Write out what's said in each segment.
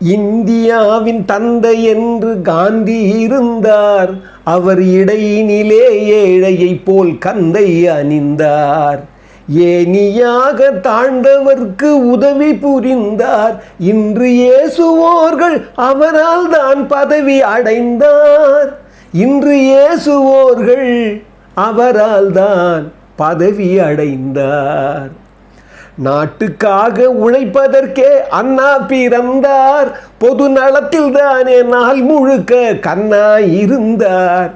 இந்தியாவின் தந்தை என்று காந்தி இருந்தார். அவர் இடையினிலே ஏழையைப் போல் கந்தை அணிந்தார். ஏனியாக தாழ்ந்தவர்க்கு உதவி புரிந்தார். இன்று இயேசுவோர்கள் அவரால் தான் பதவி அடைந்தார். இன்று இயேசுவோர்கள் அவரால் தான் பதவி அடைந்தார். நாட்டுக்காக உழைப்பதற்கே அண்ணா பிறந்தார். பொது நலத்தில் தானே நாள் முழுக்க கண்ணா இருந்தார்.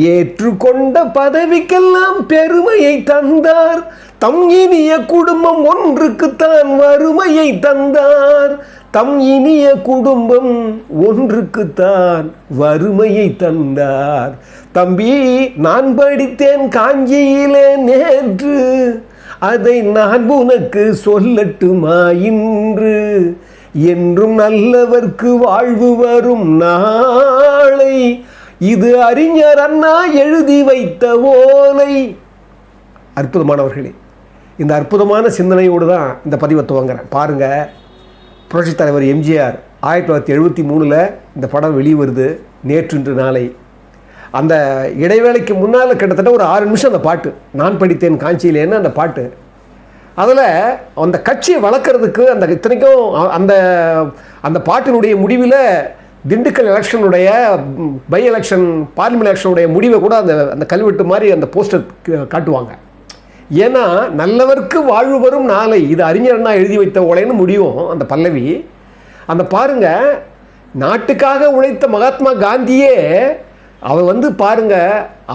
ஏற்றுக்கொண்ட பதவிக்கெல்லாம் பெருமையை தந்தார். தம் இனிய குடும்பம் ஒன்றுக்குத்தான் வறுமையை தந்தார். தம் இனிய குடும்பம் ஒன்றுக்குத்தான் வறுமையை தந்தார். தம்பி நான் படித்தேன் காஞ்சியிலே நேற்று. அதை நான் உனக்கு சொல்லட்டுமா இன்று? என்றும் நல்லவர்க்கு வாழ்வு வரும் நாளை. இது அறிஞர் அண்ணா எழுதி வைத்த ஓலை. அற்புதமானவர்களே இந்த அற்புதமான சிந்தனையோடு தான் இந்த பதிவை துவங்குறேன் பாருங்கள் புரட்சித் தலைவர் எம்ஜிஆர் ஆயிரத்தி தொள்ளாயிரத்தி எழுபத்தி மூணில் இந்த படம் வெளிவருது நேற்று நாளை. அந்த இடைவேளைக்கு முன்னால் கிட்டத்தட்ட ஒரு ஆறு நிமிஷம் அந்த பாட்டு. நான் படித்தேன் காஞ்சியிலேன்னு அந்த பாட்டு? அதில் அந்த கட்சியை வளர்க்குறதுக்கு அந்த இத்தனைக்கும் அந்த அந்த பாட்டினுடைய முடிவில் திண்டுக்கல் எலெக்ஷனுடைய பை எலெக்ஷன் பார்லிமெண்ட் எலெக்ஷனுடைய முடிவை கூட அந்த அந்த கல்வெட்டு மாதிரி அந்த போஸ்டர் காட்டுவாங்க. ஏன்னா நல்லவர்க்கு வாழ்வு வரும் நாளை. இது அறிஞர்னா எழுதி வைத்த உலைன்னு முடியும் அந்த பல்லவி. அந்த பாருங்கள் நாட்டுக்காக உழைத்த மகாத்மா காந்தியே அவர் வந்து பாருங்க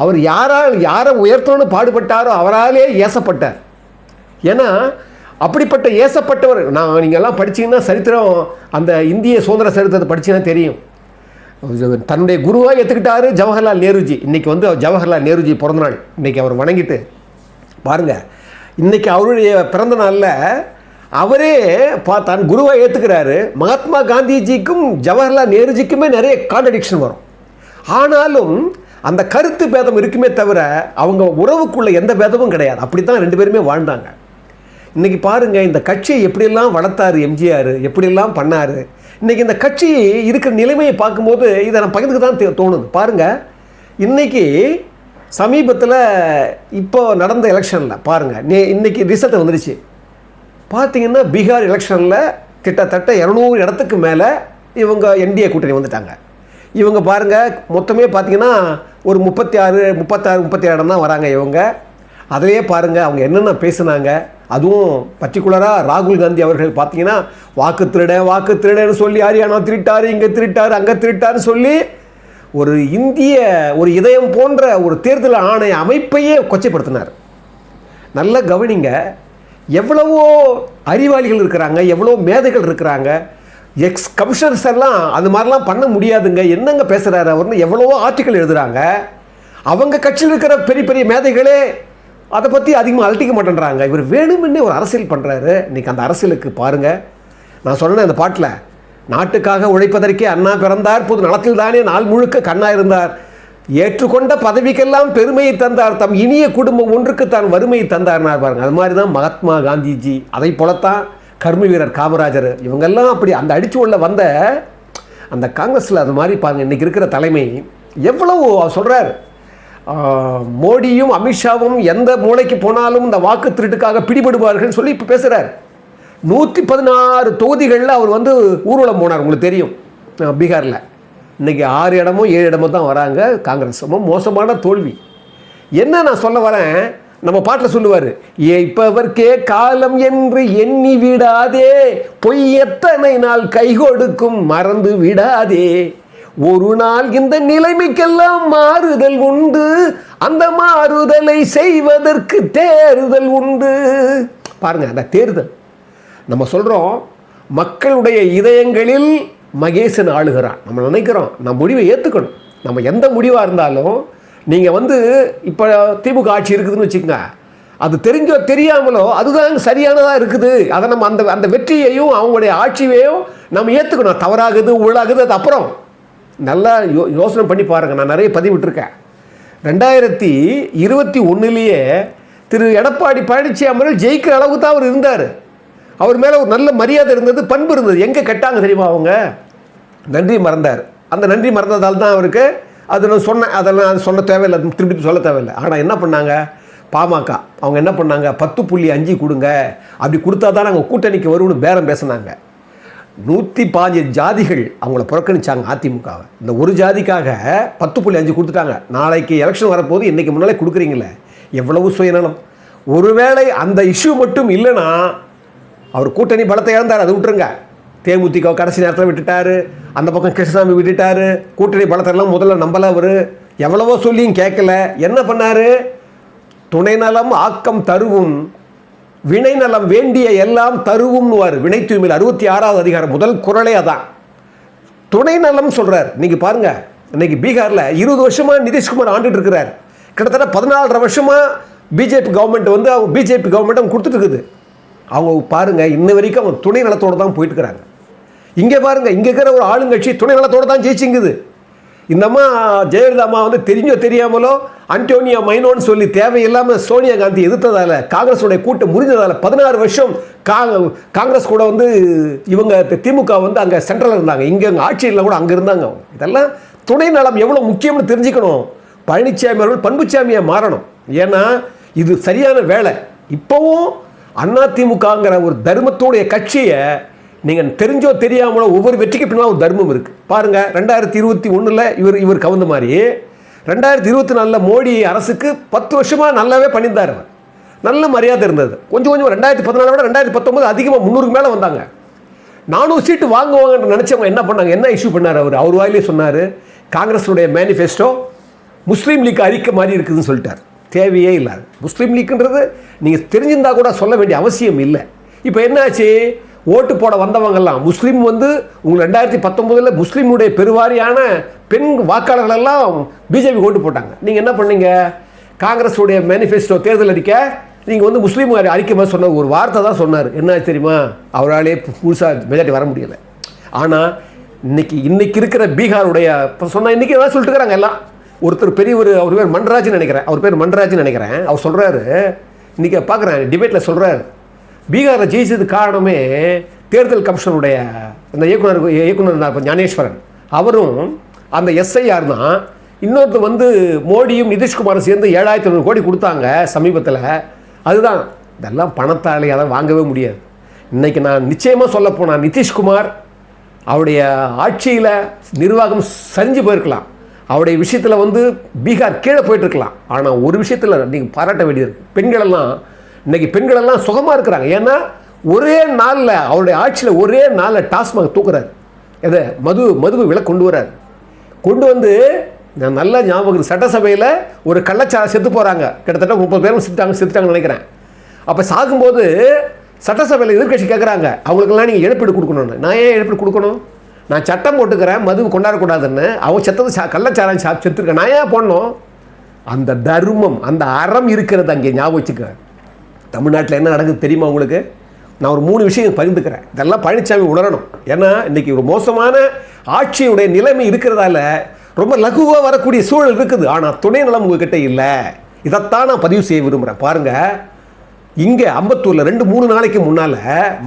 அவர் யாரால் யாரை உயர்த்தணும்னு பாடுபட்டாரோ அவராலே ஏசப்பட்டார். ஏன்னா அப்படிப்பட்ட ஏசப்பட்டவர் நான் நீங்கள்லாம் படிச்சீங்கன்னா சரித்திரம் அந்த இந்திய சுதந்திர சரித்திரத்தை படிச்சீங்கன்னா தெரியும். தன்னுடைய குருவாக ஏற்றுக்கிட்டாரு ஜவஹர்லால் நேருஜி. இன்னைக்கு வந்து ஜவஹர்லால் நேருஜி பிறந்தநாள். இன்னைக்கு அவர் வணங்கிட்டு பாருங்கள் இன்னைக்கு அவருடைய பிறந்த நாளில் அவரே பா தன் குருவாக ஏற்றுக்கிறாரு மகாத்மா காந்திஜிக்கும் ஜவஹர்லால் நேருஜிக்குமே நிறைய கான்ட்ரடிக்ஷன் வரும். ஆனாலும் அந்த கருத்து பேதம் இருக்குமே தவிர அவங்க உறவுக்குள்ளே எந்த பேதமும் கிடையாது. அப்படி தான் ரெண்டு பேருமே வாழ்ந்தாங்க. இன்னைக்கு பாருங்கள் இந்த கட்சியை எப்படியெல்லாம் வளர்த்தாரு எம்ஜிஆர் எப்படியெல்லாம் பண்ணாரு இன்றைக்கி இந்த கட்சி இருக்கிற நிலைமையை பார்க்கும்போது இதை நான் பகிர்ந்துக்கு தான் தோணுது. பாருங்கள் இன்றைக்கி சமீபத்தில் இப்போ நடந்த எலெக்ஷனில் பாருங்கள் நே இன்றைக்கி ரிசல்ட் வந்துடுச்சு பார்த்தீங்கன்னா பீகார் எலெக்ஷனில் கிட்டத்தட்ட இரநூறு இடத்துக்கு மேலே இவங்க என்டிஏ கூட்டணி வந்துட்டாங்க. இவங்க பாருங்கள் மொத்தமே பார்த்தீங்கன்னா ஒரு முப்பத்தி ஆறு முப்பத்தாறு முப்பத்தி இடம் தான் வராங்க இவங்க. அதிலே பாருங்கள் அவங்க என்னென்ன பேசுனாங்க. அதுவும் பர்டிகுலராக ராகுல் காந்தி அவர்கள் பார்த்தீங்கன்னா வாக்கு திருட வாக்கு திருடன்னு சொல்லி ஹரியானா திருட்டார் இங்கே திருட்டார் அங்கே திருட்டாருன்னு சொல்லி ஒரு இந்திய ஒரு இதயம் போன்ற ஒரு தேர்தல் ஆணைய அமைப்பையே கொச்சைப்படுத்தினார். நல்லா கவனிங்க எவ்வளவோ அறிவாளிகள் இருக்கிறாங்க எவ்வளோ மேதைகள் இருக்கிறாங்க. எக்ஸ் கமிஷனர்ஸ்லாம் அது மாதிரிலாம் பண்ண முடியாதுங்க. என்னங்க பேசுகிறாரு அவர்னு எவ்வளவோ ஆர்டிக்கல் எழுதுறாங்க. அவங்க கட்சியில் இருக்கிற பெரிய பெரிய மேதைகளே அதை பற்றி அதிகமாக அழட்டிக்க மாட்டேன்றாங்க. இவர் வேணுமென்னே ஒரு அரசியல் பண்ணுறாரு இன்னைக்கு அந்த அரசியலுக்கு பாருங்கள் நான் சொன்னேன் அந்த பாட்டில் நாட்டுக்காக உழைப்பதற்கே அண்ணா பிறந்தார் பொது நலத்தில் தானே நாள் முழுக்க கண்ணா இருந்தார். ஏற்றுக்கொண்ட பதவிக்கெல்லாம் பெருமையை தந்தார். தம் இனிய குடும்பம் ஒன்றுக்கு தான் வறுமையை தந்தார்னார் பாருங்கள் அது மாதிரி தான் மகாத்மா காந்திஜி. அதை போலத்தான் கர்ம வீரர் காமராஜர் இவங்கெல்லாம் அப்படி அந்த அடிச்சு உள்ள வந்த அந்த காங்கிரஸில் அது மாதிரி பாருங்க இன்றைக்கி இருக்கிற தலைமை எவ்வளவு அவர் சொல்கிறார் மோடியும் அமித்ஷாவும் எந்த மூளைக்கு போனாலும் இந்த வாக்கு திருட்டுக்காக பிடிபடுவார்கள்னு சொல்லி இப்போ பேசுகிறார் நூற்றி பதினாறு தொகுதிகளில் அவர் வந்து ஊர்வலம் போனார் உங்களுக்கு தெரியும். பீகாரில். இன்றைக்கி ஆறு இடமும் ஏழு இடமும் தான் வராங்க காங்கிரஸ். மோசமான தோல்வி. என்ன நான் சொல்ல வரேன்? நம்ம பாட்டில் சொல்லுவார் ஏய்ப்பவர்க்கே காலம் என்று எண்ணி விடாதே பொய் எத்தனை நாள் கை கொடுக்கும் மறந்து விடாதே. ஒரு நாள் இந்த நிலைமைக்கெல்லாம் மாறுதல் உண்டு அந்த மாறுதலை செய்வதற்கு தேர்தல் உண்டு. பாருங்க அந்த தேர்தல் நம்ம சொல்கிறோம் மக்களுடைய இதயங்களில் மகேசன் ஆளுகிறான். நம்ம நினைக்கிறோம் நம்ம முடிவை ஏற்றுக்கணும் நம்ம எந்த முடிவாக இருந்தாலும் நீங்கள் வந்து இப்போ திமுக ஆட்சி இருக்குதுன்னு வச்சுக்கோங்க. அது தெரிஞ்சோ தெரியாமலோ அதுதான் சரியானதாக இருக்குது. அதை நம்ம அந்த அந்த வெற்றியையும் அவங்களுடைய ஆட்சியையும் நம்ம ஏற்றுக்கணும் தவறாகுது உள்ளாகுது அது அப்புறம். நல்லா யோ யோசனை பண்ணி பாருங்கள் நான் நிறைய பதிவிட்டிருக்கேன். ரெண்டாயிரத்தி இருபத்தி ஒன்றுலேயே திரு எடப்பாடி பழனிசாமி அவர்கள் ஜெயிக்கிற அளவுக்கு தான் அவர் இருந்தார். அவர் மேலே ஒரு நல்ல மரியாதை இருந்தது பண்பு இருந்தது. எங்கே கெட்டாங்க தெரியுமா அவங்க? நன்றி மறந்தார். அந்த நன்றி மறந்ததால் தான் அவருக்கு அது நான் சொன்னேன் அதெல்லாம் அது சொல்ல தேவையில்லை திருப்பி சொல்ல தேவையில்லை. ஆனால் என்ன பண்ணாங்க? பாமக அவங்க என்ன பண்ணாங்க? பத்து புள்ளி அஞ்சு கொடுங்க. அப்படி கொடுத்தா தான் நாங்கள் கூட்டணிக்கு வருவோம்னு பேரம் பேசினாங்க. நூற்றி பாஞ்சு ஜாதிகள் அவங்கள புறக்கணிச்சாங்க அதிமுகவை. இந்த ஒரு ஜாதிக்காக பத்து புள்ளி அஞ்சு கொடுத்துட்டாங்க. நாளைக்கு எலெக்ஷன் வரப்போது இன்றைக்கி முன்னாலே கொடுக்குறீங்களே. எவ்வளவு சுயநலம். ஒருவேளை அந்த இஷ்யூ மட்டும் இல்லைன்னா அவர் கூட்டணி பலத்தை இழந்தார் அது விட்டுருங்க. தேமுதிக கடைசி நேரத்தில் விட்டுட்டாரு. அந்த பக்கம் கிருஷ்ணசாமி விட்டுட்டாரு. கூட்டணி பலத்தெல்லாம் முதல்ல நம்பல அவர். எவ்வளவோ சொல்லியும் கேட்கல என்ன பண்ணார்? துணை நலம் ஆக்கம் தருவும் வினை நலம் வேண்டிய எல்லாம் தருவும்னுவார். வினை தூய்மையில் அறுபத்தி ஆறாவது அதிகாரம் முதல் குரலே அதான். துணை நலம் சொல்கிறார் இன்னைக்கு பாருங்க. இன்னைக்கு பீகாரில் இருபது வருஷமாக நிதிஷ்குமார் ஆண்டுட்டு இருக்கிறார். கிட்டத்தட்ட பதினாலரை வருஷமாக பிஜேபி கவர்மெண்ட் வந்து அவங்க பிஜேபி கவர்மெண்ட் அவங்க கொடுத்துட்டு இருக்குது. அவங்க பாருங்க இன்ன வரைக்கும் அவங்க துணை நலத்தோடு தான் போயிட்டுருக்கிறாங்க இங்கே பாருங்கள் இங்கே இருக்கிற ஒரு ஆளுங்கட்சி துணை நலத்தோடு தான் ஜெயிச்சிங்குது. இந்த அம்மா ஜெயலலிதா அம்மா வந்து தெரிஞ்சோ தெரியாமலோ அன்டோனியா மைனோன்னு சொல்லி தேவையில்லாமல் சோனியா காந்தி எதிர்த்ததால காங்கிரஸோடைய கூட்டம் முறிஞ்சதால் பதினாறு வருஷம் காங்கிரஸ் கூட வந்து இவங்க திமுக வந்து அங்கே சென்ட்ரலில் இருந்தாங்க. இங்கே அங்கே ஆட்சியில் கூட அங்கே இருந்தாங்க இதெல்லாம் துணை நலம் எவ்வளோ முக்கியம்னு தெரிஞ்சுக்கணும். பழனிசாமி அவர்கள் பண்புச்சாமியாக மாறணும். ஏன்னா இது சரியான வேலை. இப்போவும் அதிமுகங்கிற ஒரு தர்மத்தோடைய கட்சியை நீங்கள் தெரிஞ்சோ தெரியாமலோ ஒவ்வொரு வெற்றிக்கு பின்னால் ஒரு தர்மம் இருக்குது பாருங்கள் ரெண்டாயிரத்தி இருபத்தி ஒன்றில் இவர் இவர் கவுந்த மாதிரி ரெண்டாயிரத்தி இருபத்தி நாலில் மோடி அரசுக்கு பத்து வருஷமாக நல்லாவே பண்ணியிருந்தார் அவர். நல்ல மரியாதை இருந்தது. கொஞ்சம் கொஞ்சம் ரெண்டாயிரத்தி பதினாலு விட ரெண்டாயிரத்தி பத்தொம்பது அதிகமாக முந்நூறுக்கு மேலே வந்தாங்க. நானூறு சீட்டு வாங்குவாங்கன்னு நினச்சவங்க என்ன பண்ணாங்க? என்ன இஷ்யூ பண்ணார் அவர்? அவர் வாயிலே சொன்னார் காங்கிரஸுடைய மேனிஃபெஸ்டோ முஸ்லீம் லீக் அறிக்கை மாதிரி இருக்குதுன்னு சொல்லிட்டார். தேவையே இல்லை முஸ்லீம் லீக்குன்றது நீங்கள் தெரிஞ்சிருந்தால் கூட சொல்ல வேண்டிய அவசியம் இல்லை. இப்போ என்னாச்சு? ஓட்டு போட வந்தவங்கெல்லாம் முஸ்லீம் வந்து உங்கள் ரெண்டாயிரத்தி பத்தொம்போதில் முஸ்லீமுடைய பெருவாரியான பெண் வாக்காளர்களெல்லாம் பிஜேபி ஓட்டு போட்டாங்க. நீங்கள் என்ன பண்ணீங்க? காங்கிரஸுடைய மேனிஃபெஸ்டோ தேர்தல் அறிக்கை நீங்கள் வந்து முஸ்லீம் அறிக்கை மாதிரி சொன்ன ஒரு வார்த்தை தான் சொன்னார். என்ன தெரியுமா? அவராலே புதுசாக மெஜாரிட்டி வர முடியலை. ஆனால் இன்னைக்கு இன்னைக்கு இருக்கிற பீகாருடைய இப்போ சொன்னால் இன்றைக்கி எதாவது சொல்லிட்டு இருக்கிறாங்க எல்லாம். ஒருத்தர் பெரிய ஒரு அவர் பேர் மன்ராஜ்னு நினைக்கிறேன். அவர் பேர் மன்ராஜ்னு நினைக்கிறேன். அவர் சொல்கிறாரு இன்றைக்கி பார்க்குறேன் டிபேட்டில் சொல்கிறாரு பீகாரில் ஜெயிச்சது காரணமே தேர்தல் கமிஷனுடைய அந்த இயக்குனர் இயக்குனர் ஞானேஸ்வரன். அவரும் அந்த எஸ்ஐஆர் தான் இன்னொருத்த வந்து மோடியும் நிதிஷ்குமாரும் சேர்ந்து ஏழாயிரத்தி ஐநூறு கோடி கொடுத்தாங்க சமீபத்தில். அதுதான். இதெல்லாம் பணத்தாலே அதை வாங்கவே முடியாது. இன்னைக்கு நான் நிச்சயமாக சொல்ல போனால் நிதிஷ்குமார் அவருடைய ஆட்சியில் நிர்வாகம் சரிஞ்சு போயிருக்கலாம். அவருடைய விஷயத்தில் வந்து பீகார் கீழே போயிட்டுருக்கலாம் ஆனால் ஒரு விஷயத்தில் நீங்கள் பாராட்ட வேண்டியது பெண்களெல்லாம் இன்னைக்கு பெண்களெல்லாம் சுகமாக இருக்கிறாங்க. ஏன்னா ஒரே நாளில் அவருடைய ஆட்சியில் ஒரே நாளில் டாஸ்மாக் தூக்குறாரு. எதை? மது மதுவை விலை கொண்டு வராரு கொண்டு வந்து நான் நல்லா ஞாபகம் சட்டசபையில் ஒரு கள்ளச்சாரம் செத்து போகிறாங்க கிட்டத்தட்ட முப்பது பேரும் செத்துட்டாங்க செத்துட்டாங்கன்னு நினைக்கிறேன். அப்போ சாகும்போது சட்டசபையில் எதிர்கட்சி கேட்குறாங்க அவங்களுக்கெல்லாம் நீங்கள் இழப்பீடு கொடுக்கணும்னு. நான் ஏன் இழப்பீடு கொடுக்கணும்? நான் சட்டம் போட்டுக்கிறேன் மது கொண்டாடக்கூடாதுன்னு. அவங்க செத்தது சா கள்ளச்சாரம் சா செத்துருக்கேன் நான் ஏன் போடணும்? அந்த தர்மம் அந்த அறம் இருக்கிறது அங்கே ஞாபகம் வச்சுக்க தமிழ்நாட்டில் என்ன நடக்குது தெரியுமா உங்களுக்கு? நான் ஒரு மூணு விஷயம் பகிர்ந்துக்கிறேன். இதெல்லாம் பழனிசாமி உணரணும். ஏன்னா இன்றைக்கி ஒரு மோசமான ஆட்சியுடைய நிலைமை இருக்கிறதால ரொம்ப லகுவாக வரக்கூடிய சூழல் இருக்குது. ஆனால் துணை நலம் உங்ககிட்ட இல்லை. இதைத்தான் நான் பதிவு செய்ய விரும்புகிறேன் பாருங்கள் இங்கே அம்பத்தூரில் ரெண்டு மூணு நாளைக்கு முன்னால்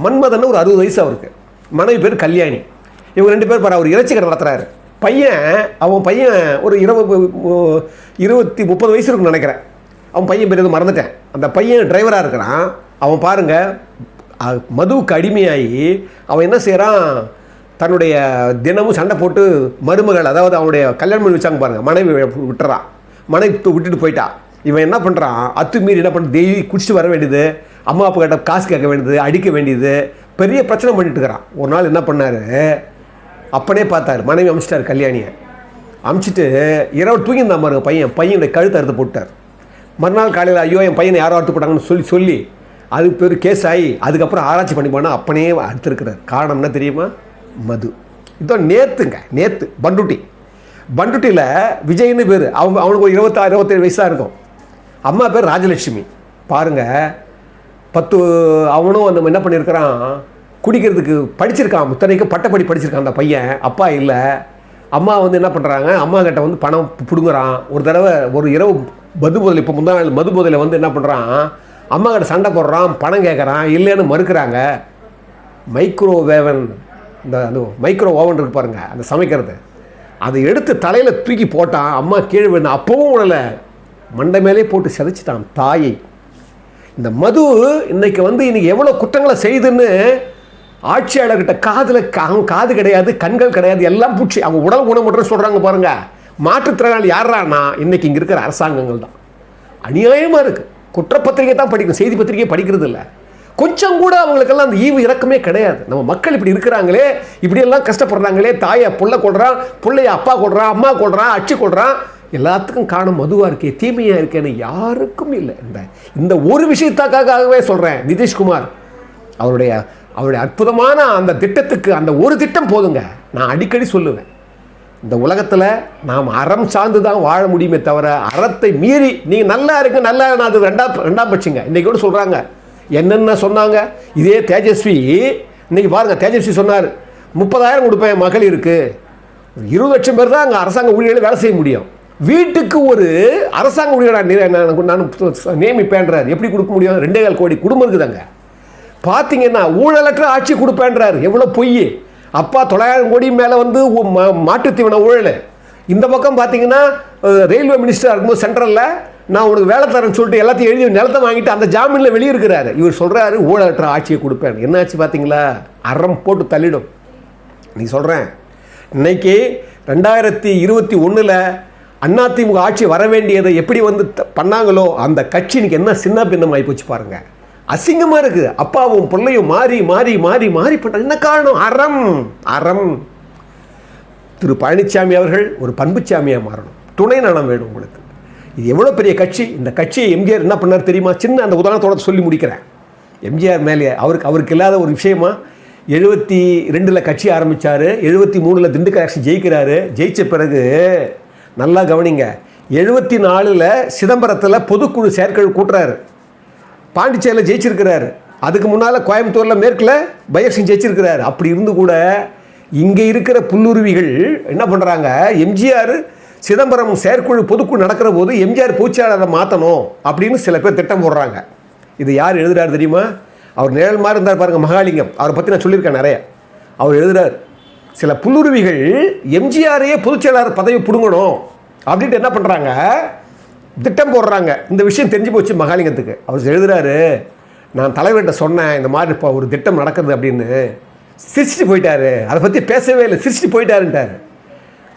மன்மதன் ஒரு அறுபது வயசு அவருக்கு. மனைவி பேர் கல்யாணி. இவங்க ரெண்டு பேர் பாரு அவர் இறைச்சி கடை நடத்துகிறாரு பையன் அவன் பையன் ஒரு இருபது இருபத்தி முப்பது வயசு இருக்குன்னு நினைக்கிறேன். அவன் பையன் பேர் எதுவும் மறந்துட்டேன். அந்த பையன் டிரைவராக இருக்கிறான். அவன் பாருங்க மதுவுக்கு அடிமையாகி அவன் என்ன செய்கிறான் தன்னுடைய தினமும் சண்டை போட்டு மருமகள் அதாவது அவனுடைய கல்யாணம் பண்ணி வச்சாங்க பாருங்கள் மனைவி விட்டுறான். மனைவி விட்டுட்டு போயிட்டா. இவன் என்ன பண்ணுறான் அத்துமீறி என்ன பண்ண டெய்லி குடிச்சிட்டு வர வேண்டியது அம்மா அப்பா கிட்ட காசு கேட்க வேண்டியது அடிக்க வேண்டியது பெரிய பிரச்சனை பண்ணிட்டு இருக்கிறான். ஒரு நாள் என்ன பண்ணாரு? அப்பனே பார்த்தாரு மனைவி அமிச்சிட்டாரு கல்யாணியை. அமிச்சிட்டு இரவு தூங்கியிருந்தான் பாருங்க பையன் பையனுடைய கழுத்தை அறுத்து போட்டார் மறுநாள் காலையில் ஐயோ என் பையனை யாரோ அறுத்து போட்டாங்கன்னு சொல்லி சொல்லி அது பேர் கேஸ் ஆகி அதுக்கப்புறம் ஆராய்ச்சி பண்ணி போனால் அப்பனே அறுத்துருக்கிறார். காரணம் என்ன தெரியுமா? மது. இதான் நேத்துங்க நேத்து பண்டுட்டி. பண்டுட்டியில் விஜய்னு பேர். அவங்க அவனுக்கு ஒரு இருபத்தாறு இருபத்தேழு வயசாக இருக்கும். அம்மா பேர் ராஜலட்சுமி. பாருங்க பத்து அவனும் அந்த என்ன பண்ணியிருக்கிறான்? குடிக்கிறதுக்கு படிச்சிருக்கான். முத்தனைக்கு பட்டப்படி படிச்சிருக்கான் அந்த பையன். அப்பா இல்லை. அம்மா வந்து என்ன பண்ணுறாங்க அம்மா கிட்ட வந்து பணம் பிடுங்குறான். ஒரு தடவை ஒரு இரவு மது போதில் இப்போ முந்தா நாள் மது போதில் வந்து என்ன பண்ணுறான் அம்மா கிட்ட சண்டை போடுறான் பணம் கேட்குறான் இல்லைன்னு மறுக்கிறாங்க. மைக்ரோவேவன் இந்த அந்த மைக்ரோ ஓவன் இருக்கு பாருங்க அந்த சமைக்கிறது. அதை எடுத்து தலையில் தூக்கி போட்டான் அம்மா கீழே விழுந்த அப்பவும் உடலை. மண்டை மேலே போட்டு செதைச்சிட்டான் தாயை. இந்த மது இன்னைக்கு வந்து இன்னைக்கு எவ்வளோ குற்றங்களை செய்துன்னு ஆட்சியாளர்கிட்ட காதில் அவங்க காது கிடையாது கண்கள் கிடையாது எல்லாம் பூச்சி. அவங்க உடல் ஊனமுற்றன்னு சொல்கிறாங்க பாருங்கள் மாற்றுத்திறனாளி யாரானா இன்றைக்கி இங்கே இருக்கிற அரசாங்கங்கள் தான். அநியாயமாக இருக்குது குற்றப்பத்திரிகை தான் படிக்கணும் செய்தி பத்திரிகையை படிக்கிறது இல்லை. கொஞ்சம் கூட அவங்களுக்கெல்லாம் அந்த ஈவு இறக்கமே கிடையாது. நம்ம மக்கள் இப்படி இருக்கிறாங்களே இப்படியெல்லாம் கஷ்டப்படுறாங்களே தாயை புள்ள கொள்றான் பிள்ளைய அப்பா கொள்றான் அம்மா கொள்றான் அச்சு கொள்றான் எல்லாத்துக்கும் காணும் மதுவாக இருக்கே தீமையாக இருக்கேன்னு யாருக்கும் இல்லை. இந்த இந்த ஒரு விஷயத்தாக்காகவே சொல்கிறேன் நிதிஷ்குமார். அவருடைய அவருடைய அற்புதமான அந்த திட்டத்துக்கு அந்த ஒரு திட்டம் போதுங்க. நான் அடிக்கடி சொல்லுவேன். இந்த உலகத்தில் நாம் அறம் சார்ந்து தான் வாழ முடியுமே தவிர அறத்தை மீறி நீங்கள் நல்லா இருக்கு நல்லா நான் அது ரெண்டாம் ரெண்டாம் பட்சிங்க. இன்றைக்கி கூட சொல்கிறாங்க என்னென்ன சொன்னாங்க? இதே தேஜஸ்வி இன்றைக்கி பாருங்கள் தேஜஸ்வி சொன்னார் முப்பதாயிரம் கொடுப்பேன் மகளிருக்கு இருபது லட்சம் பேர் தான் அங்கே அரசாங்க ஊழியர்களை வேலை செய்ய முடியும். வீட்டுக்கு ஒரு அரசாங்க ஊழியர் நான் நான் நியமிப்பேன்றார். எப்படி கொடுக்க முடியும்? ரெண்டே கால் கோடி குடும்பம் இருக்குதாங்க. பார்த்தீங்கன்னா ஊழலற்ற ஆட்சி கொடுப்பேன்றார். எவ்வளோ பொய் அப்பா தொள்ளாயிரம் கோடி மேலே வந்து உ- மாட்டுத்தீவன ஊழல். இந்த பக்கம் பார்த்தீங்கன்னா ரயில்வே மினிஸ்டராக இருக்கும்போது சென்ட்ரலில் நான் உனக்கு வேலை தரேன்னு சொல்லிட்டு எல்லாத்தையும் எழுதி நிலத்தை வாங்கிட்டு அந்த ஜாமீனில் வெளியே இருக்கிறாரு இவர் சொல்கிறாரு ஊழலற்ற ஆட்சியை கொடுப்பேன் என்னாச்சு பார்த்தீங்களா அறம் போட்டு தள்ளிடும். நீ சொல்கிறேன் இன்னைக்கு ரெண்டாயிரத்தி இருபத்தி ஒன்றில் அதிமுக ஆட்சி வர வேண்டியதை எப்படி வந்து த- பண்ணாங்களோ அந்த கட்சி இன்னைக்கு என்ன சின்ன பின்னமாகி போச்சு பாருங்கள் அசிங்கமாக இருக்குது. அப்பாவும் பிள்ளையும் மாறி மாறி மாறி மாறி என்ன காரணம்? அறம். அறம். திரு பழனிசாமி அவர்கள் ஒரு பண்புச்சாமியாக மாறணும். துணை நலம் வேணும் உங்களுக்கு. இது எவ்வளோ பெரிய கட்சி? இந்த கட்சியை எம்ஜிஆர் என்ன பண்ணார் தெரியுமா? சின்ன அந்த உதாரணத்தோட சொல்லி முடிக்கிறேன். எம்ஜிஆர் மேலே அவருக்கு அவருக்கு இல்லாத ஒரு விஷயமா எழுபத்தி ரெண்டில் கட்சி ஆரம்பித்தார் எழுபத்தி மூணில் திண்டுக்கல் ஆக்ஷன் ஜெயிக்கிறாரு. ஜெயிச்ச பிறகு நல்லா கவனிங்க. எழுபத்தி நாலில் சிதம்பரத்தில் பொதுக்குழு செயற்குழு கூட்டுறாரு. பாண்டிச்சேரியில் ஜெயிச்சிருக்கிறாரு. அதுக்கு முன்னால் கோயம்புத்தூரில் மேற்கில் பையக்ஷன் ஜெயிச்சிருக்கிறாரு. அப்படி இருந்து கூட இங்கே இருக்கிற புல்லுருவிகள் என்ன பண்ணுறாங்க எம்ஜிஆர் சிதம்பரம் செயற்குழு பொதுக்குழு நடக்கிற போது எம்ஜிஆர் பூச்சியாளரை மாற்றணும் அப்படின்னு சில பேர் திட்டம் போடுறாங்க. இது யார் எழுதுறாரு தெரியுமா? அவர் நிழல் மாதிரி இருந்தார் பாருங்கள் மகாலிங்கம். அவரை பற்றி நான் சொல்லியிருக்கேன் நிறைய. அவர் எழுதுறார் சில புல்லுருவிகள் எம்ஜிஆரையே பொதுச்செயலாளர் பதவி பிடுங்கணும். அப்படின்ட்டு என்ன பண்ணுறாங்க திட்டம் போடுறாங்க. இந்த விஷயம் தெரிஞ்சு போச்சு மகாலிங்கத்துக்கு. அவர் எழுதுறாரு நான் தலைவர்கிட்ட சொன்னேன் இந்த மாதிரி இப்போ ஒரு திட்டம் நடக்குது அப்படின்னு. சிரிச்சிட்டு போயிட்டாரு. அதை பற்றி பேசவே இல்லை. சிரிச்சிட்டு போயிட்டாருன்ட்டார்.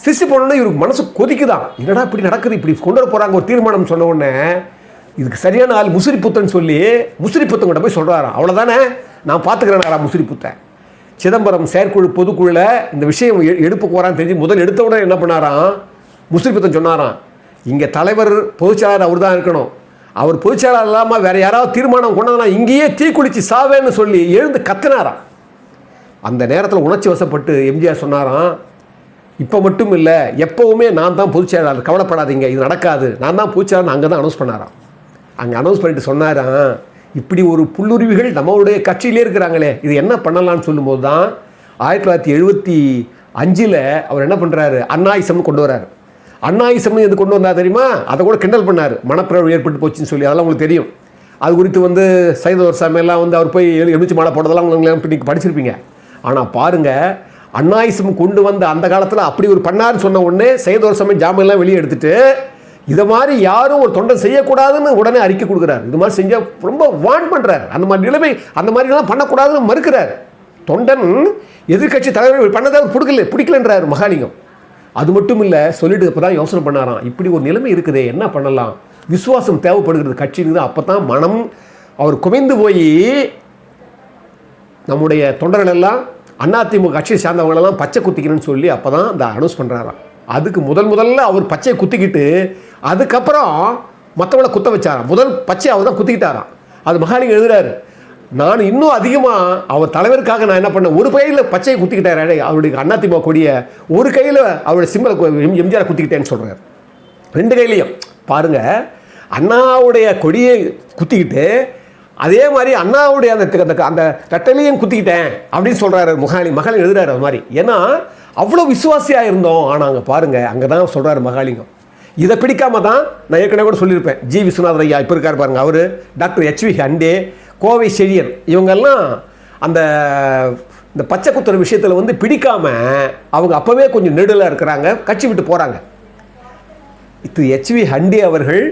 சிரிச்சு போனோன்னே இவருக்கு மனசு கொதிக்குதான். என்னடா இப்படி நடக்குது? இப்படி கொண்டு வர போகிறாங்க ஒரு தீர்மானம் சொன்ன உடனே இதுக்கு சரியான ஆள் முசிறி புத்தன் சொல்லி முசிறி புத்தங்கிட்ட போய் சொல்கிறாராம் அவ்வளோதானே நான் பார்த்துக்கிறேன் முசிறி புத்தன் சிதம்பரம் செயற்குழு பொதுக்குழுல இந்த விஷயம் எ- எடுப்பு போகிறான்னு தெரிஞ்சு முதல் எடுத்த உடனே என்ன பண்ணாராம்? முசிறி புத்தன் சொன்னாராம். இங்கே தலைவர் பொதுச்செயலாளர் அவர் தான் இருக்கணும். அவர் பொதுச்செயலாளர் இல்லாமல் வேறு யாராவது தீர்மானம் கொண்டதுனா இங்கேயே தீக்குளிச்சு சாவேன்னு சொல்லி எழுந்து கத்தினாராம். அந்த நேரத்தில் உணர்ச்சி வசப்பட்டு எம்ஜிஆர் சொன்னாராம் இப்போ மட்டும் இல்லை எப்போவுமே நான் தான் பொதுச்செயலாளர் கவலைப்படாதீங்க இது நடக்காது. நான் தான் பொதுச்செயலாளர் அங்கே தான் அனௌன்ஸ் பண்ணாராம். அங்கே அனௌன்ஸ் பண்ணிட்டு சொன்னாராம் இப்படி ஒரு புல்லுருவிகள் நம்மளுடைய கட்சியிலே இருக்கிறாங்களே இது என்ன பண்ணலாம்னு சொல்லும்போது தான் ஆயிரத்தி தொள்ளாயிரத்தி எழுபத்தி அஞ்சில் அவர் என்ன பண்ணுறாரு அண்ணாயிசம்னு கொண்டு வராரு அண்ணாயிசம்னு எது கொண்டு வந்தால் தெரியுமா? அதை கூட கிண்டல் பண்ணார். மனப்பிரவு ஏற்பட்டு போச்சுன்னு சொல்லி அதெல்லாம் உங்களுக்கு தெரியும். அது குறித்து வந்து சைத சாமியெல்லாம் வந்து அவர் போய் எழுச்சி மாலை போடுறதெல்லாம் உங்களுக்கு நீங்கள் படிச்சிருப்பீங்க. ஆனால் பாருங்கள் அண்ணாயிசம் கொண்டு வந்த அந்த காலத்தில் அப்படி ஒரு பண்ணாருன்னு சொன்ன உடனே சைத சாமி ஜாமீன்லாம் வெளியே எடுத்துட்டு இதை மாதிரி யாரும் ஒரு தொண்டை செய்யக்கூடாதுன்னு உடனே அறிக்கை கொடுக்குறாரு. இது மாதிரி செஞ்சால் ரொம்ப வான் பண்ணுறாரு அந்த மாதிரி நிலைமை அந்த மாதிரிலாம் பண்ணக்கூடாதுன்னு மறுக்கிறார். தொண்டன் எதிர்க்கட்சி தலைவர் பண்ணதை அவர் பிடிக்கல பிடிக்கலன்றார் மகாலிங்கம். அது மட்டும் இல்லை சொல்லிட்டு இப்போ தான் யோசனை பண்ணாராம். இப்படி ஒரு நிலைமை இருக்குதே என்ன பண்ணலாம்? விசுவாசம் தேவைப்படுகிறது கட்சிக்கு அப்போ தான் மனம் அவர் குமைந்து போய் நம்முடைய தொண்டர்கள் எல்லாம் அதிமுக கட்சியை சார்ந்தவங்களெல்லாம் பச்சை குத்திக்கணும்னு சொல்லி அப்போ தான் அந்த அனௌன்ஸ் பண்ணுறாராம் அதுக்கு முதல் முதல்ல அவர் பச்சையை குத்திக்கிட்டு அதுக்கப்புறம் மற்றவங்கள குத்த வச்சாராம். முதல் பச்சை அவர் தான் குத்திக்கிட்டாராம். அது மகாலிங்க எழுதுறாரு. நான் இன்னும் அதிகமாக அவர் தலைவருக்காக நான் என்ன பண்ணேன்? ஒரு கையில் பச்சையை குத்திக்கிட்டாரு. அவருடைய அதிமுக கொடியை ஒரு கையில் அவருடைய சிம்பலை எம்ஜிஆர் குத்திக்கிட்டேன்னு சொல்கிறார் ரெண்டு கையிலையும். பாருங்க அண்ணாவுடைய கொடியை குத்திக்கிட்டு அதே மாதிரி அண்ணாவுடைய அந்த அந்த அந்த தட்டலையும் குத்திக்கிட்டேன் அப்படின்னு சொல்கிறாரு மகாலி மகாலிங்கம் எழுதுறாரு அது மாதிரி. ஏன்னா அவ்வளோ விசுவாசியாக இருந்தோம். ஆனால் அங்கே பாருங்கள் அங்கே தான் சொல்கிறாரு மகாலிங்கம் இதை பிடிக்காம தான் நான் ஏற்கனவே கூட சொல்லியிருப்பேன். ஜி. விஸ்வநாதன் ஐயா இப்போ இருக்கார் பாருங்கள் அவர். Doctor H V Hande Kovai Chezhiyan. இவங்கெல்லாம் அந்த இந்த பச்சை குத்துற விஷயத்தில் வந்து பிடிக்காம அவங்க அப்போவே கொஞ்சம் நெடுலாக இருக்கிறாங்க கட்சி விட்டு போகிறாங்க இது ஹெச்வி ஹண்டி அவர்கள்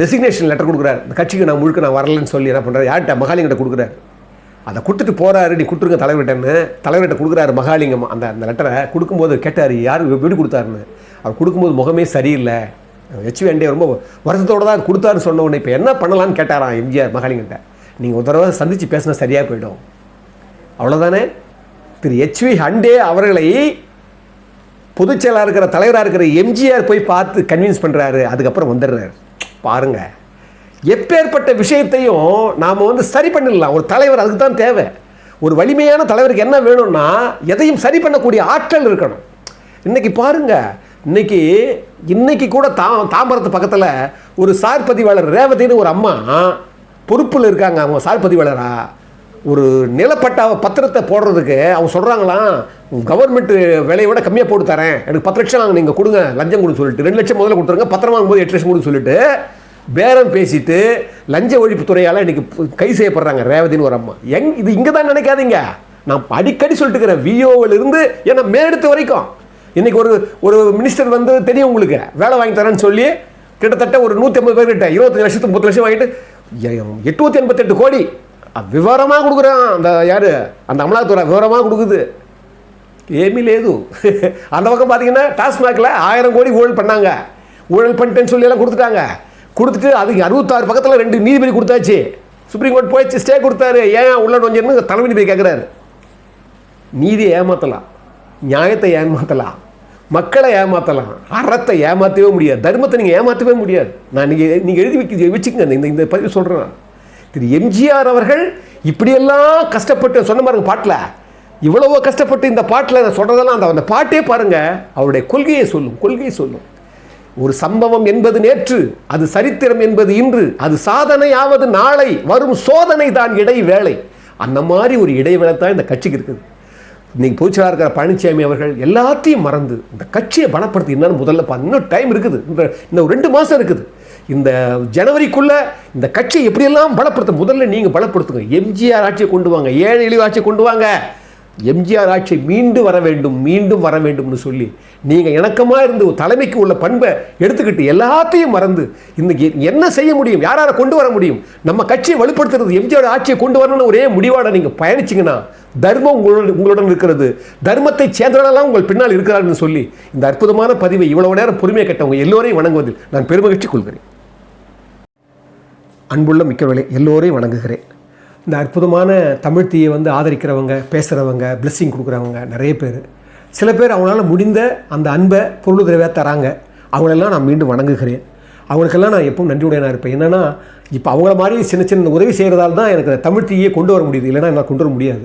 ரெசிக்னேஷன் லெட்டர் கொடுக்குறாரு. இந்த கட்சிக்கு நான் முழுக்க நான் வரலன்னு சொல்லி என்ன பண்ணுறாரு யார்கிட்ட? மகாலிங்கிட்ட கொடுக்குறாரு. அதை கொடுத்துட்டு போகிறாரு நீ கொடுத்துருங்க தலைவர்கிட்டன்னு. தலைவர்கிட்ட கொடுக்குறாரு மகாலிங்கம் அந்த அந்த லெட்டரை கொடுக்கும்போது கேட்டார் யார் எப்படி கொடுத்தாருன்னு? அவர் கொடுக்கும்போது முகமே சரியில்லை. ஹெச்வி ஹண்டே ரொம்ப வருத்தத்தோடு தான் கொடுத்தாருன்னு சொன்ன உடனே இப்போ என்ன பண்ணலான்னு கேட்டாராம் எம்ஜிஆர் மகாலிங்கிட்ட நீங்கள் ஒரு தடவை சந்தித்து பேசினா சரியாக போயிடும். அவ்வளோதானே திரு ஹெச்வி ஹண்டே அவர்களை பொதுச் இருக்கிற தலைவராக இருக்கிற எம்ஜிஆர் போய் பார்த்து கன்வின்ஸ் பண்ணுறாரு அதுக்கப்புறம் வந்துடுறாரு. பாருங்க. எப்பேற்பட்ட விஷயத்தையும் நாம் வந்து சரி பண்ணிடலாம். ஒரு தலைவர் அதுக்கு தான் தேவை. ஒரு வலிமையான தலைவருக்கு என்ன வேணும்னா எதையும் சரி பண்ணக்கூடிய ஆற்றல் இருக்கணும். இன்னைக்கு பாருங்கள் இன்னைக்கு இன்னைக்கு கூட தா தாம்பரத்து பக்கத்தில் ஒரு சார் பதிவாளர் ரேவதின்னு ஒரு அம்மா பொறுப்பில் இருக்காங்க அவங்க சார் பதிவாளரா? ஒரு நிலப்பட்டா பத்திரத்தை போடுறதுக்கு அவங்க சொல்கிறாங்களாம் கவர்மெண்ட் விலையை விட கம்மியாக போட்டு தரேன். எனக்கு பத்து லட்சம் நாங்கள் நீங்கள் கொடுங்க லஞ்சம் கொடுன்னு சொல்லிட்டு. ரெண்டு லட்சம் முதல்ல கொடுத்துருங்க பத்திரம் வாங்கும்போது எட்டு லட்சம் கொடுன்னு சொல்லிட்டு பேரம் பேசிட்டு லஞ்ச ஒழிப்புத்துறையால் இன்னைக்கு கை செய்யப்படுறாங்க ரேவதின்னு ஒரு அம்மா. எங் இது இங்கே தான் நினைக்காதீங்க. நான் அடிக்கடி சொல்லிட்டு இருக்கிறேன் விஓவில் ஏன்னா மேலெடுத்து வரைக்கும். இன்றைக்கி ஒரு ஒரு மினிஸ்டர் வந்து தெரியும் உங்களுக்கு. வேலை வாங்கி தரேன்னு சொல்லி கிட்டத்தட்ட ஒரு நூற்றி ஐம்பது பேர்கிட்ட இருபத்தஞ்சு லட்சத்து முப்பது லட்சம் வாங்கிட்டு எட்நூற்றி எண்பத்தெட்டு கோடி. விவரமாக கொடுக்குறான். அந்த யார்? அந்த அமலாக்கத்துறை விவரமாக கொடுக்குது. ஏமி லேது. அந்த பக்கம் பார்த்தீங்கன்னா டாஸ்மாகில் ஆயிரம் கோடி ஊழல் பண்ணாங்க. ஊழல் பண்ணிட்டேன்னு சொல்லி எல்லாம் கொடுத்துட்டாங்க. கொடுத்துட்டு அதுக்கு அறுபத்தாறு பக்கத்தில் ரெண்டு நீதிபதி கொடுத்தாச்சு. சுப்ரீம் கோர்ட் போயிடுச்சு ஸ்டே கொடுத்தாரு. ஏன் உள்ள நொஞ்சிருந்து தலைமை நீதிபதி கேட்குறாரு நீதியை ஏமாற்றலாம் நியாயத்தை ஏமாற்றலாம் மக்களை ஏமாற்றலாம் அறத்தை ஏமாற்றவே முடியாது. தர்மத்தை நீங்கள் ஏமாற்றவே முடியாது. நான் நீங்கள் நீங்கள் எழுதி வைக்க வச்சுக்கங்க. இந்த இந்த பதிவு சொல்கிறேன் திரு எம்ஜிஆர் அவர்கள் இப்படியெல்லாம் கஷ்டப்பட்டு சொன்ன பாருங்க பாட்டில். இவ்வளவோ கஷ்டப்பட்டு இந்த பாட்டில் நான் சொல்கிறதெல்லாம் அந்த அந்த பாட்டே பாருங்க. அவருடைய கொள்கையை சொல்லும் கொள்கையை சொல்லும். ஒரு சம்பவம் என்பது நேற்று அது சரித்திரம் என்பது இன்று. அது சாதனையாவது நாளை வரும் சோதனை தான் இடை வேலை அந்த மாதிரி ஒரு இடைவேளை தான் இந்த கட்சிக்கு இருக்குது. இன்றைக்கி பொதுச்செயலாளர் இருக்கிற பழனிசாமி அவர்கள் எல்லாத்தையும் மறந்து இந்த கட்சியை பலப்படுத்தி என்னன்னு முதல்ல பா இன்னும் டைம் இருக்குது. இந்த இந்த ரெண்டு மாதம் இருக்குது. இந்த ஜனவரிக்குள்ளே இந்த கட்சியை எப்படியெல்லாம் பலப்படுத்த முதல்ல நீங்கள் பலப்படுத்துங்க. எம்ஜிஆர் ஆட்சியை கொண்டு வாங்க. ஏழை இழிவு ஆட்சியை கொண்டு வாங்க. எம்ஜிஆர் ஆட்சி மீண்டும் வர வேண்டும் மீண்டும் வர வேண்டும்னு சொல்லி நீங்கள் இணக்கமாக இருந்து ஒரு தலைமைக்கு உள்ள பண்பை எடுத்துக்கிட்டு எல்லாத்தையும் மறந்து இன்னைக்கு என்ன செய்ய முடியும் யாரால கொண்டு வர முடியும்? நம்ம கட்சியை வலுப்படுத்துறது எம்ஜிஆர் ஆட்சியை கொண்டு வரணும்னு ஒரே முடிவோட நீங்கள் பயணிச்சிங்கன்னா தர்மம் உங்களுடன் உங்களுடன் இருக்கிறது. தர்மத்தை சேர்ந்தவரெல்லாம் உங்கள் பின்னால் இருக்கிறார்னு சொல்லி இந்த அற்புதமான பதிவை இவ்வளவு நேரம் பொறுமையை கட்டவங்க எல்லோரையும் வணங்குவதில் நான் பெருமகிழ்ச்சி கொள்கிறேன். அன்புள்ள மிக்கவர்களே எல்லோரையும் வணங்குகிறேன். இந்த அற்புதமான தமிழ் தீயை வந்து ஆதரிக்கிறவங்க பேசுகிறவங்க பிளெஸ்ஸிங் கொடுக்குறவங்க நிறைய பேர். சில பேர் அவங்களால முடிந்த அந்த அன்பை பொருளுதவியாக தராங்க. அவங்களெல்லாம் நான் மீண்டும் வணங்குகிறேன். அவங்களுக்கெல்லாம் நான் எப்பவும் நன்றியுடையனாக இருப்பேன். என்னென்னா இப்போ அவங்கள மாதிரி சின்ன சின்ன உதவி செய்கிறதால தான் எனக்கு தமிழ் தீயை கொண்டு வர முடியுது. இல்லைன்னா என்னால் கொண்டு வர முடியாது.